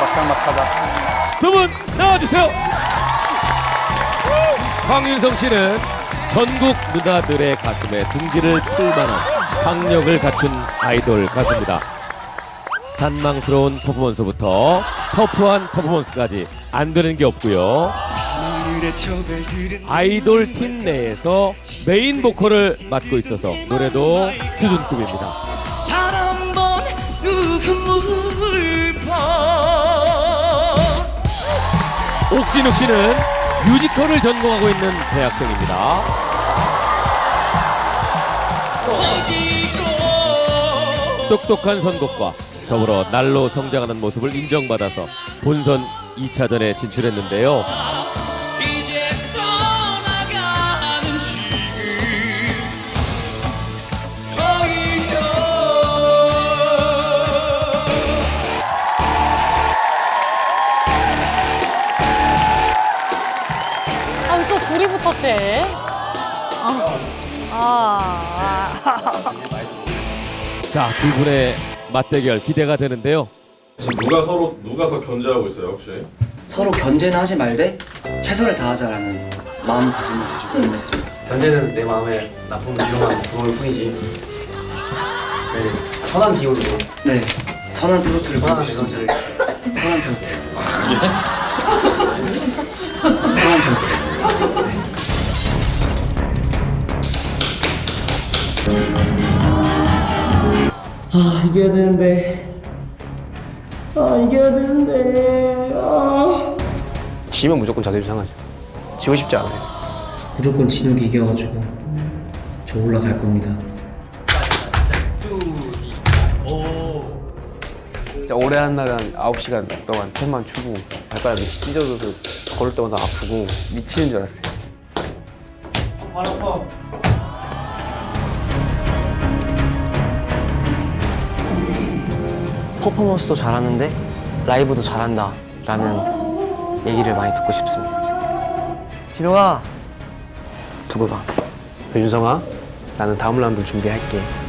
막상막하다. 두분 나와주세요. 황윤성 씨는 전국 누나들의 가슴에 둥지를 틀 만한 박력을 갖춘 아이돌 가수입니다. 잔망스러운 퍼포먼스부터 터프한 퍼포먼스까지 안 되는 게 없고요. 아이돌 팀 내에서 메인 보컬을 맡고 있어서 노래도 수준급입니다. 옥진욱 씨는 뮤지컬을 전공하고 있는 대학생입니다. 똑똑한 선곡과 더불어 날로 성장하는 모습을 인정받아서 본선 2차전에 진출했는데요. 둘이 붙었대. 아, 아, 아. 자, 두 분의 맞대결 기대가 되는데요. 지금 누가 서로 누가 더 견제하고 있어요 혹시? 서로 견제는 하지 말되 최선을 다하자라는 마음가짐을 가지고 임했습니다. 견제는 내 마음에 나쁜 비용만 들어올 뿐이지. 네, 선한 기운으로 네, 선한 트로트를 부르고 선한 싶습니다. 에너지를 선한 트로트. 선한 트로트. 아 이겨야 되는데. 아 이겨야 되는데. 아. 지면 무조건 자존심 상하죠. 지고 싶지 않아요. 무조건 진욱이 이겨가지고 저 올라갈 겁니다. 진짜 오래 한 날은 9시간 동안 펜만 추고 발가락이 찢어져서 걸을 때마다 아프고 미치는 줄 알았어요. 퍼포먼스도 잘하는데 라이브도 잘한다 라는 얘기를 많이 듣고 싶습니다. 진욱아 두고 봐. 윤성아, 나는 다음 라운드 준비할게.